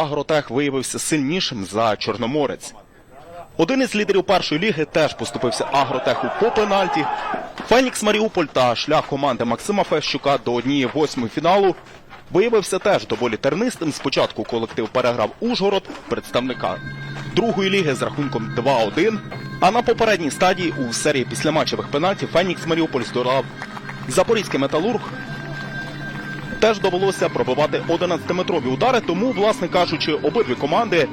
Агротех виявився сильнішим за Чорноморець. Один із лідерів першої ліги теж поступився Агротеху по пенальті. Фенікс Маріуполь та шлях команди Максима Фещука до однієї восьмої фіналу виявився теж доволі тернистим. Спочатку колектив переграв Ужгород, представника другої ліги з рахунком 2-1. А на попередній стадії у серії післяматчевих пенальтів Фенікс Маріуполь здолав Запорізький металург теж довелося пробивати 11-метрові удари. Тому, власне кажучи, обидві команди,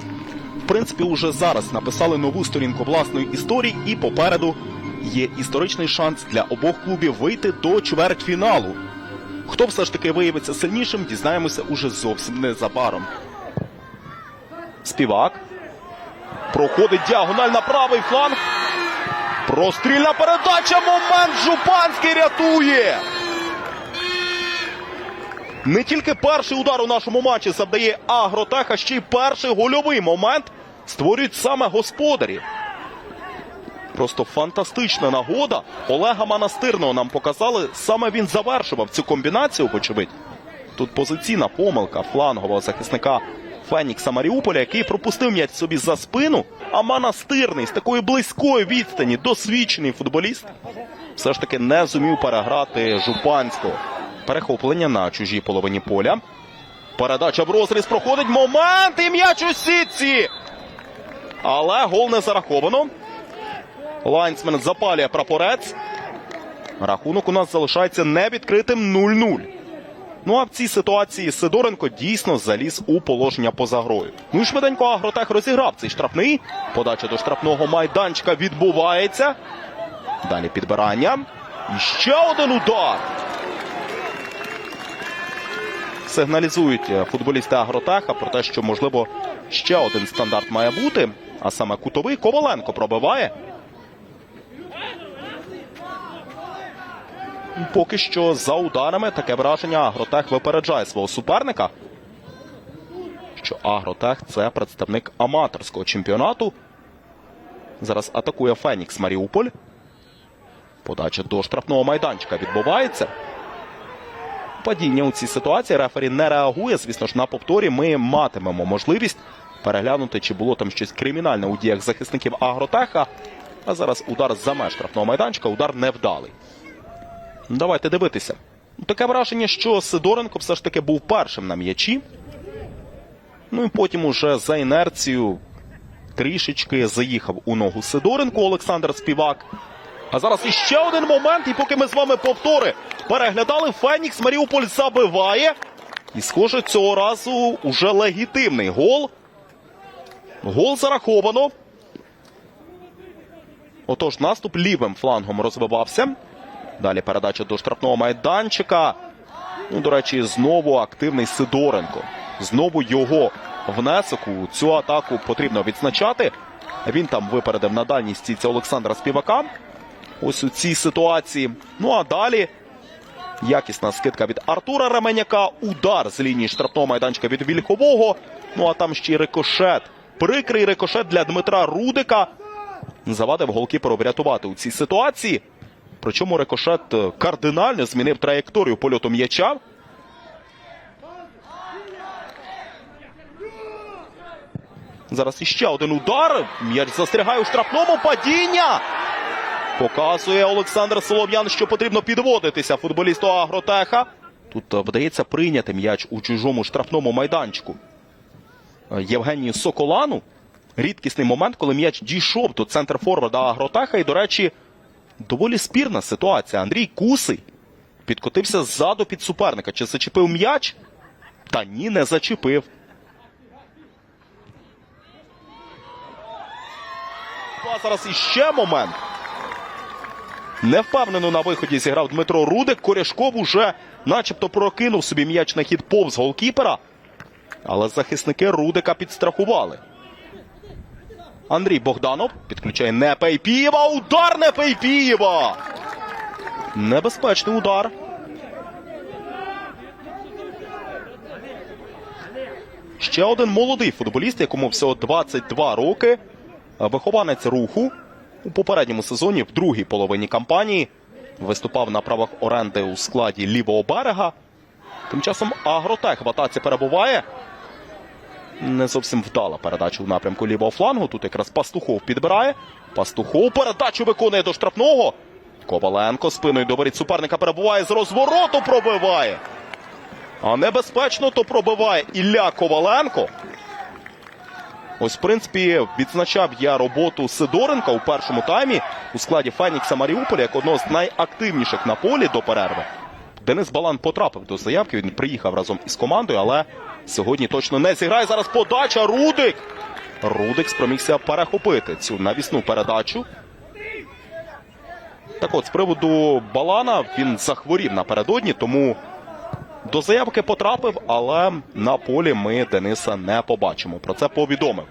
в принципі, уже зараз написали нову сторінку власної історії, і попереду є історичний шанс для обох клубів вийти до чвертьфіналу. Хто все ж таки виявиться сильнішим, дізнаємося уже зовсім незабаром. Співак. Проходить діагональ на правий фланг. Прострільна передача. Момент Жупанський рятує. Не тільки перший удар у нашому матчі завдає Агротех, а ще й перший гольовий момент створюють саме господарі. Просто фантастична нагода. Олега Монастирного нам показали. Саме він завершував цю комбінацію, вочевидь. Тут позиційна помилка флангового захисника Фенікса Маріуполя, який пропустив м'яч собі за спину. А Монастирний з такої близької відстані, досвідчений футболіст, все ж таки не зумів переграти Жупанського. Перехоплення на чужій половині поля. Передача в розріз проходить. Момент і м'яч у сітці. Але гол не зараховано. Лайнсмен запалює прапорець. Рахунок у нас залишається невідкритим 0-0. Ну а в цій ситуації Сидоренко дійсно заліз у положення поза грою. Ну і швиденько Агротех розіграв цей штрафний. Подача до штрафного майданчика відбувається. Далі підбирання. І ще один удар. Сигналізують е, футболісти Агротеха про те, що можливо ще один стандарт має бути. А саме кутовий Коваленко пробиває. Поки що за ударами таке враження Агротех випереджає свого суперника. Що Агротех це представник аматорського чемпіонату. Зараз атакує Фенікс Маріуполь. Подача до штрафного майданчика відбувається. Падіння у цій ситуації рефері не реагує. Звісно ж, на повторі ми матимемо можливість переглянути, чи було там щось кримінальне у діях захисників Агротеха. А зараз удар за меж штрафного майданчика, удар невдалий. Давайте дивитися. Таке враження, що Сидоренко все ж таки був першим на м'ячі. Ну і потім уже за інерцією трішечки заїхав у ногу Сидоренко Олександр Співак. А зараз іще один момент, і поки ми з вами повтори переглядали, Фенікс Маріуполь забиває. І, схоже, цього разу уже легітимний гол. Гол зараховано. Отож, наступ лівим флангом розвивався. Далі передача до штрафного майданчика. Ну, до речі, знову активний Сидоренко. Знову його внесок у цю атаку потрібно відзначати. Він там випередив на дальній стійці Олександра Співака. Ось у цій ситуації. Ну а далі якісна скидка від Артура Ременяка. Удар з лінії штрафного майданчика від Вільхового. Ну а там ще й рикошет. Прикрий рикошет для Дмитра Рудика. Завадив голкіперу врятувати у цій ситуації. Причому рикошет е, кардинально змінив траєкторію польоту м'яча. Зараз іще один удар. М'яч застрягає у штрафному падіння. Показує Олександр Солом'ян, що потрібно підводитися футболісту Агротеха. Тут е, вдається прийняти м'яч у чужому штрафному майданчику. Е, Євгенію Соколану. Рідкісний момент, коли м'яч дійшов до центр форварда Агротеха. І, до речі, доволі спірна ситуація. Андрій Кусий підкотився ззаду під суперника. Чи зачепив м'яч? Та ні, не зачепив. А зараз іще момент. Невпевнено на виході зіграв Дмитро Рудик. Коряшков уже начебто прокинув собі м'яч на хід повз голкіпера. Але захисники Рудика підстрахували. Андрій Богданов підключає Непейпієва. Удар Непейпієва. Небезпечний удар. Ще один молодий футболіст, якому всього 22 роки. Вихованець руху у попередньому сезоні в другій половині кампанії виступав на правах оренди у складі лівого берега. Тим часом Агротех в атаці перебуває. Не зовсім вдала передача у напрямку лівого флангу. Тут якраз Пастухов підбирає. Пастухов передачу виконує до штрафного. Коваленко спиною до воріт суперника перебуває з розвороту, пробиває. А небезпечно то пробиває Ілля Коваленко. Ось, в принципі, відзначав я роботу Сидоренка у першому таймі у складі Фенікса Маріуполя як одного з найактивніших на полі до перерви. Денис Балан потрапив до заявки. Він приїхав разом із командою, але сьогодні точно не зіграє. Зараз подача Рудик. Рудик спромігся перехопити цю навісну передачу. Так от, з приводу Балана він захворів напередодні, тому до заявки потрапив, але на полі ми Дениса не побачимо. Про це повідомив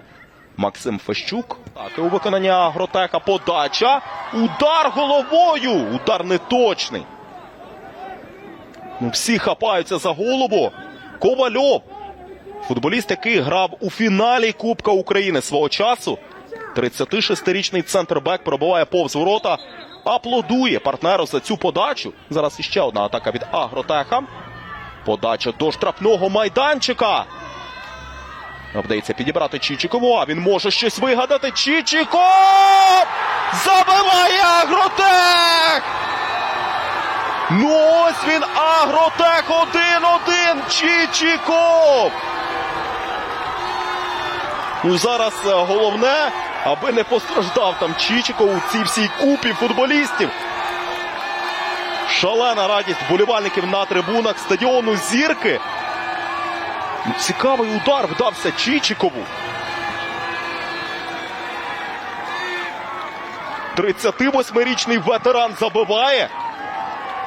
Максим Фещук. Так, і у виконанні Агротеха подача. Удар головою. Удар неточний. Ну, всі хапаються за голову. Ковальов. Футболіст, який грав у фіналі Кубка України свого часу. 36-річний центрбек пробиває повз ворота. Аплодує партнеру за цю подачу. Зараз іще одна атака від Агротеха. Подача до штрафного майданчика. Вдається підібрати Чічикову, а він може щось вигадати. Чічиков! Забиває Агротех! Ну ось він Агротех 1-1. Чічиков! Ну зараз е, головне, аби не постраждав там Чічиков у цій всій купі футболістів. Шалена радість вболівальників на трибунах стадіону Зірки. Цікавий удар вдався Чічикову. 38-річний ветеран забиває.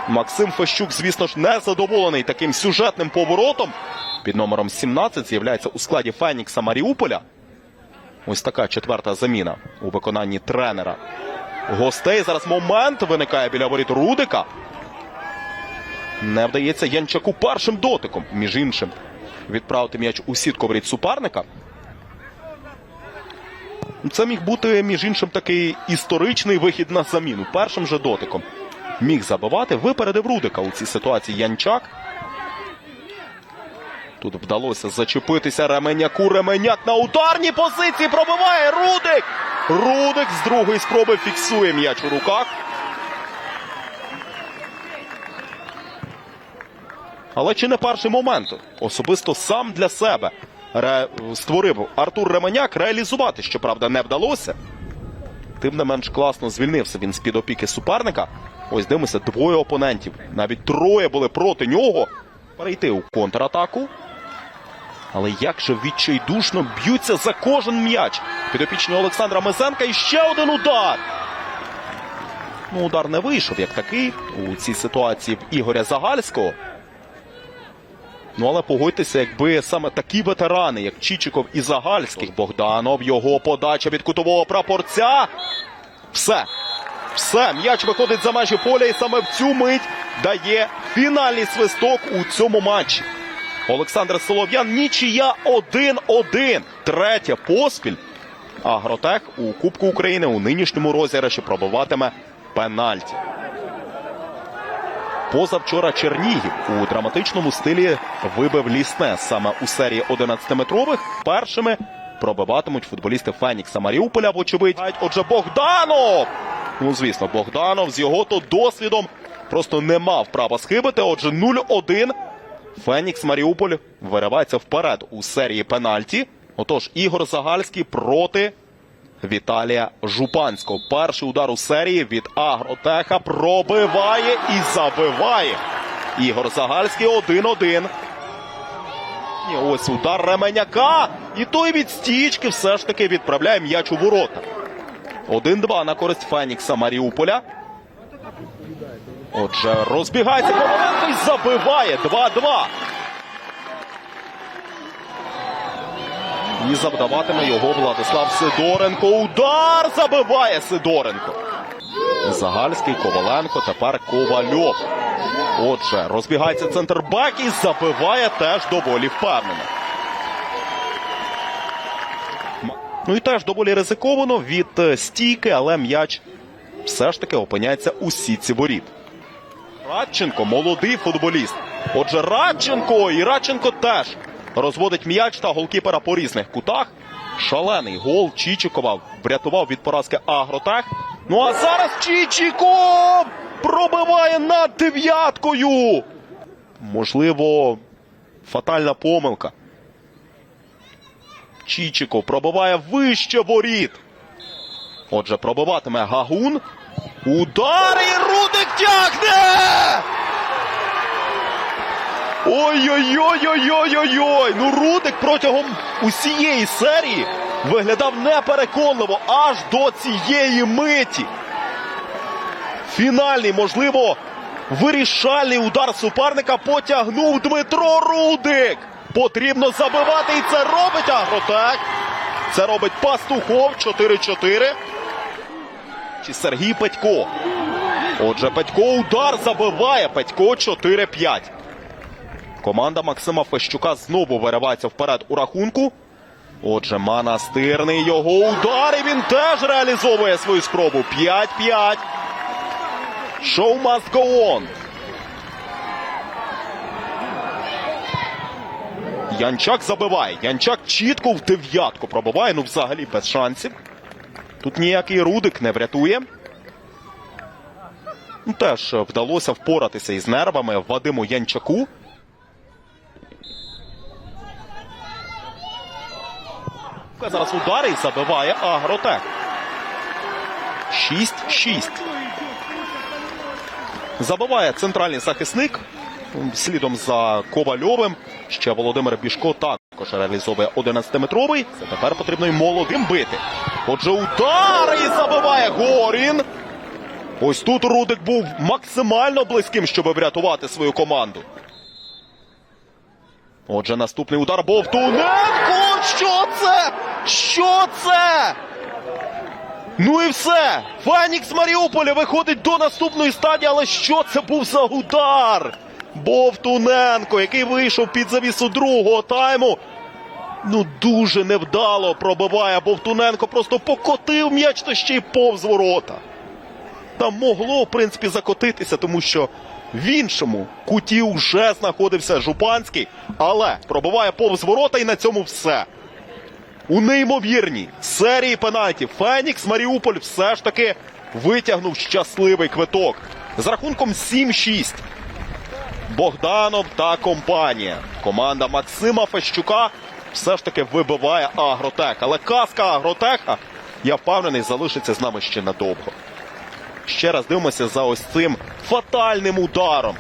Максим Фещук, звісно ж, не задоволений таким сюжетним поворотом. Під номером 17 з'являється у складі Фенікса Маріуполя. Ось така четверта заміна у виконанні тренера. Гостей зараз момент виникає біля воріт Рудика. Не вдається Янчаку першим дотиком, між іншим, відправити м'яч у сітку воріт суперника. Це міг бути, між іншим, такий історичний вихід на заміну. Першим же дотиком міг забивати. Випередив Рудика у цій ситуації Янчак. Тут вдалося зачепитися Ременяку. Ременяк на ударній позиції пробиває Рудик. Рудик з другої спроби фіксує м'яч у руках. Але чи не перший момент? Особисто сам для себе ре... створив Артур Ременяк реалізувати, щоправда, не вдалося. Тим не менш класно звільнився він з-під опіки суперника. Ось дивимося, двоє опонентів. Навіть троє були проти нього. Перейти у контратаку. Але як же відчайдушно б'ються за кожен м'яч. Підопічні Олександра Мезенка і ще один удар. Ну, удар не вийшов як такий у цій ситуації в Ігоря Загальського. Ну, але погодьтеся, якби саме такі ветерани, як Чічиков і Загальський, Богданов, його подача від кутового прапорця. Все. Все, м'яч виходить за межі поля і саме в цю мить дає фінальний свисток у цьому матчі. Олександр Солов'ян нічия 1-1. Третя поспіль. Агротех у Кубку України у нинішньому розіграші пробиватиме пенальті. Позавчора Чернігів у драматичному стилі вибив лісне саме у серії 11-метрових. Першими пробиватимуть футболісти Фенікса Маріуполя. Вочевидь, отже, Богданов. Ну, звісно, Богданов з його то досвідом просто не мав права схибити. Отже, 0-1. Фенікс Маріуполь виривається вперед у серії пенальті. Отож, Ігор Загальський проти Віталія Жупанського. Перший удар у серії від Агротеха пробиває і забиває. Ігор Загальський 1-1. І ось удар Ременяка. І той від стічки все ж таки відправляє м'яч у ворота. 1-2 на користь Фенікса Маріуполя. Отже, розбігається Коваленко і забиває 2-2. І завдаватиме його Владислав Сидоренко. Удар забиває Сидоренко. Загальський, Коваленко, тепер Ковальов. Отже, розбігається центр бак і забиває теж доволі впевнено. Ну і теж доволі ризиковано від е, стійки, але м'яч все ж таки опиняється у сітці воріт. Радченко молодий футболіст. Отже, Радченко і Радченко теж розводить м'яч та голкіпера по різних кутах. Шалений гол Чічикова врятував від поразки Агротех. Ну а зараз Чічіков пробиває над дев'яткою. Можливо, фатальна помилка. Чічиков пробиває вище воріт. Отже, пробиватиме Гагун. Удар і Рудик тягне! Ой-ой-ой-ой-ой-ой-ой! Ну Рудик протягом усієї серії виглядав непереконливо аж до цієї миті. Фінальний, можливо, вирішальний удар суперника потягнув Дмитро Рудик. Потрібно забивати, і це робить Агротек. Це робить Пастухов 4-4. Чи Сергій Петько. Отже, Петько удар забиває. Петько 4-5. Команда Максима Фещука знову виривається вперед у рахунку. Отже, Манастирний його удар, і він теж реалізовує свою спробу. 5-5. Show must go on. Янчак забиває. Янчак чітко в дев'ятку пробиває. Ну, взагалі без шансів. Тут ніякий Рудик не врятує. Ну, теж вдалося впоратися із нервами Вадиму Янчаку. Зараз удари і забиває Агротек. 6-6. Забиває центральний захисник. Слідом за Ковальовим. Ще Володимир Бішко також реалізовує 11-метровий. Це тепер потрібно й молодим бити. Отже, удар і забиває Горін. Ось тут Рудик був максимально близьким, щоб врятувати свою команду. Отже, наступний удар Бовтуненко! Що це? Що це? Ну і все. Фенікс Маріуполя виходить до наступної стадії, але що це був за удар? Бовтуненко, який вийшов під завісу другого тайму. Ну, дуже невдало пробиває Бовтуненко, просто покотив м'яч та ще й повз ворота. Там могло, в принципі, закотитися, тому що в іншому куті вже знаходився Жупанський, але пробиває повз ворота і на цьому все. У неймовірній серії пенальтів Фенікс Маріуполь все ж таки витягнув щасливий квиток з рахунком 7-6. Богданов та компанія. Команда Максима Фещука все ж таки вибиває Агротек. Але казка Агротека, я впевнений, залишиться з нами ще надовго. Ще раз дивимося за ось цим фатальним ударом.